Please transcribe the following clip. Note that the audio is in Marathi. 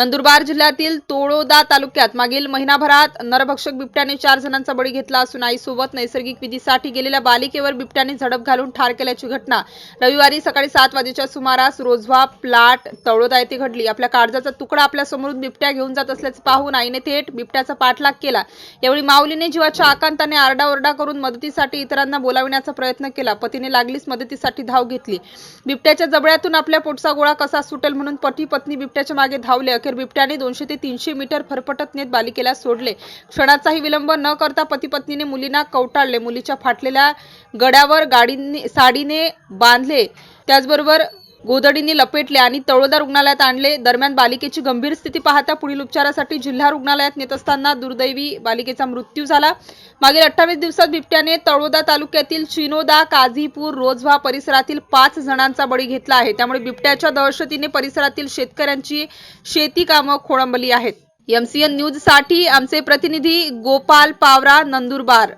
नंदुरबार जिल्ह्यातील तोळोदा तालुक्यात मागील महिनाभरात नरभक्षक बिबट्याने चार जणांचा बळी घेतला असून आईसोबत नैसर्गिक विधीसाठी गेलेल्या बालिकेवर बिबट्याने झडप घालून ठार केल्याची घटना रविवारी सकाळी सात वाजेच्या सुमारास रोजवा प्लाट तळोदा येथे घडली. आपल्या काळजाचा तुकडा आपल्या समोरून बिबट्या घेऊन जात असल्याचं पाहून आईने थेट बिबट्याचा पाठलाग केला. यावेळी माऊलीने जीवाच्या आकांताने आरडाओरडा करून मदतीसाठी इतरांना बोलाविण्याचा प्रयत्न केला. पतीने लागलीच मदतीसाठी धाव घेतली. बिबट्याच्या जबड्यातून आपल्या पोटचा गोळा कसा सुटेल म्हणून पती पत्नी बिबट्याच्या मागे धावले. अखेर बिबट्याने दोनशे ते तीनशे मीटर फरफटत नेत बालिकेला सोडले. क्षणाचाही विलंब न करता पती पत्नीने मुलींना कवटाळले. मुलीच्या फाटलेल्या गड्यावर गाडीने साडीने बांधले. त्याचबरोबर गोदडीने लपेटले आणि तळोदा रुग्णालयात आणले. दरम्यान बालिकेची गंभीर स्थिती पाहता पुढील उपचारासाठी जिल्हा रुग्णालयात नेत असताना दुर्दैवी बालिकेचा मृत्यू झाला. मागील अठ्ठावीस दिवसात बिबट्याने तळोदा तालुक्यातील चिनोदा काझीपूर रोजवा परिसरातील पाच जणांचा बळी घेतला आहे. त्यामुळे बिबट्याच्या दहशतीने परिसरातील शेतकऱ्यांची शेती कामं खोळंबली आहेत. एमसीएन न्यूजसाठी आमचे प्रतिनिधी गोपाल पावरा नंदुरबार.